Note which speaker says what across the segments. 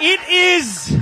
Speaker 1: It is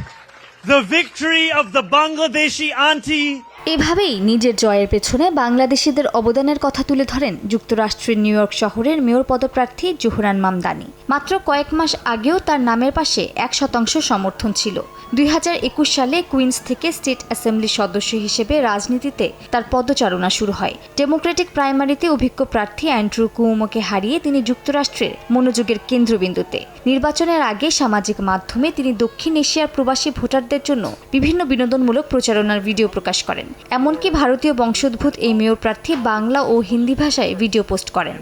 Speaker 1: the victory of the Bangladeshi auntie
Speaker 2: এভাবেই নিজের জয়ের পেছনে বাংলাদেশিদের অবদানের কথা তুলে ধরেন যুক্তরাষ্ট্রের নিউ ইয়র্ক শহরের মেয়র পদপ্রার্থী জোহরান মামদানি। মাত্র কয়েক মাস আগেও তার নামের পাশে এক শতাংশ সমর্থন ছিল। দুই হাজার একুশ সালে কুইন্স থেকে স্টেট অ্যাসেম্বলির সদস্য হিসেবে রাজনীতিতে তার পদচারণা শুরু হয়। ডেমোক্রেটিক প্রাইমারিতে অভিজ্ঞ প্রার্থী অ্যান্ড্রু কুমোকে হারিয়ে তিনি যুক্তরাষ্ট্রের মনোযোগের কেন্দ্রবিন্দুতে। নির্বাচনের আগে সামাজিক মাধ্যমে তিনি দক্ষিণ এশিয়ার প্রবাসী ভোটারদের জন্য বিভিন্ন বিনোদনমূলক প্রচারণার ভিডিও প্রকাশ করেন। এমনকি ভারতীয় বংশোদ্ভূত এই মেয়র প্রার্থী বাংলা ও হিন্দি ভাষায় ভিডিও পোস্ট করেন।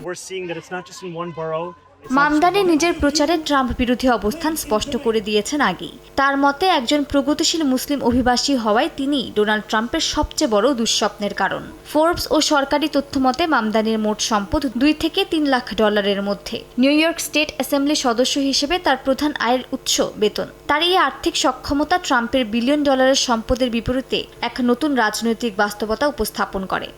Speaker 2: মামদানি নিজের প্রচারে ট্রাম্প বিরোধী অবস্থান স্পষ্ট করে দিয়েছেন আগেই। তার মতে, একজন প্রগতিশীল মুসলিম অভিবাসী হওয়ায় তিনি ডোনাল্ড ট্রাম্পের সবচেয়ে বড় দুঃস্বপ্নের কারণ। ফোর্বস ও সরকারি তথ্য মতে মামদানির মোট সম্পদ দুই থেকে তিন লাখ ডলারের মধ্যে। নিউ ইয়র্ক স্টেট অ্যাসেম্বলি সদস্য হিসেবে তার প্রধান আয়ের উৎস বেতন। তার এই আর্থিক সক্ষমতা ট্রাম্পের বিলিয়ন ডলারের সম্পদের বিপরীতে এক নতুন রাজনৈতিক বাস্তবতা উপস্থাপন করে।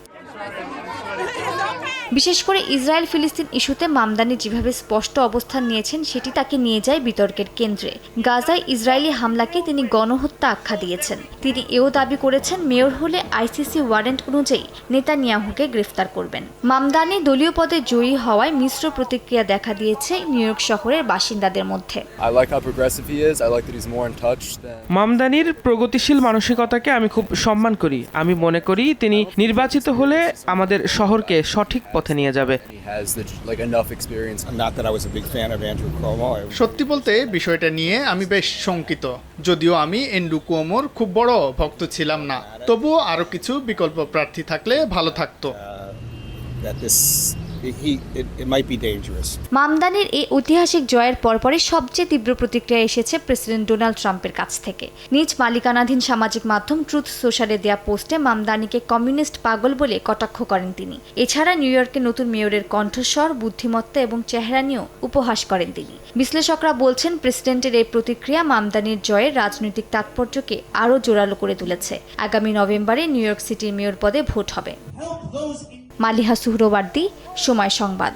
Speaker 2: বিশেষ করে ইসরায়েল ফিলিস্তিন ইস্যুতে মামদানি যেভাবে স্পষ্ট অবস্থান নিয়েছেন সেটি তাকে নিয়ে যায় বিতর্কের কেন্দ্রে। গাজায় ইসরায়েলি হামলাকে তিনি গণহত্যা আখ্যা দিয়েছেন। তিনি এও দাবি করেছেন মেয়র হলে আইসিসি ওয়ারেন্ট অনুযায়ী নেতানিয়াহুকে গ্রেফতার করবেন। মামদানি দলীয় পদে জয়ী হওয়ায় মিশ্র প্রতিক্রিয়া দেখা দিয়েছে নিউ ইয়র্ক শহরের বাসিন্দাদের মধ্যে।
Speaker 3: মামদানির প্রগতিশীল মানসিকতাকে আমি খুব সম্মান করি। আমি মনে করি তিনি নির্বাচিত হলে আমাদের শহরকে সঠিক পথে নিয়ে যাবে।
Speaker 4: সত্যি বলতে বিষয়টা নিয়ে আমি বেশ শঙ্কিত। যদিও আমি এন্ডু কুয়োমোর খুব বড় ভক্ত ছিলাম না। তবুও আরও কিছু বিকল্প প্রার্থী থাকলে ভালো থাকতো।
Speaker 5: This he it, it might be dangerous.
Speaker 2: মামদানির এই ঐতিহাসিক জয়ের পরপরই সবচেয়ে তীব্র প্রতিক্রিয়া এসেছে প্রেসিডেন্ট ডোনাল্ড ট্রাম্পের কাছ থেকে। নিজ মালিকানাধীন সামাজিক মাধ্যম ট্রুথ সোশ্যালে দেয়া পোস্টে মামদানিকে কমিউনিস্ট পাগল বলে কটাক্ষ করেন তিনি। এছাড়া নিউ ইয়র্কে নতুন মেয়রের কণ্ঠস্বর বুদ্ধিমত্তা এবং চেহারা নিয়েও উপহাস করেন তিনি। বিশ্লেষকরা বলছেন প্রেসিডেন্টের এই প্রতিক্রিয়া মামদানির জয়ের রাজনৈতিক তাৎপর্যকে আরও জোরালো করে তুলেছে। আগামী নভেম্বরে নিউ ইয়র্ক সিটির মেয়র পদে ভোট হবে। মালিহা সুহরওয়ার্দী সময় সংবাদ।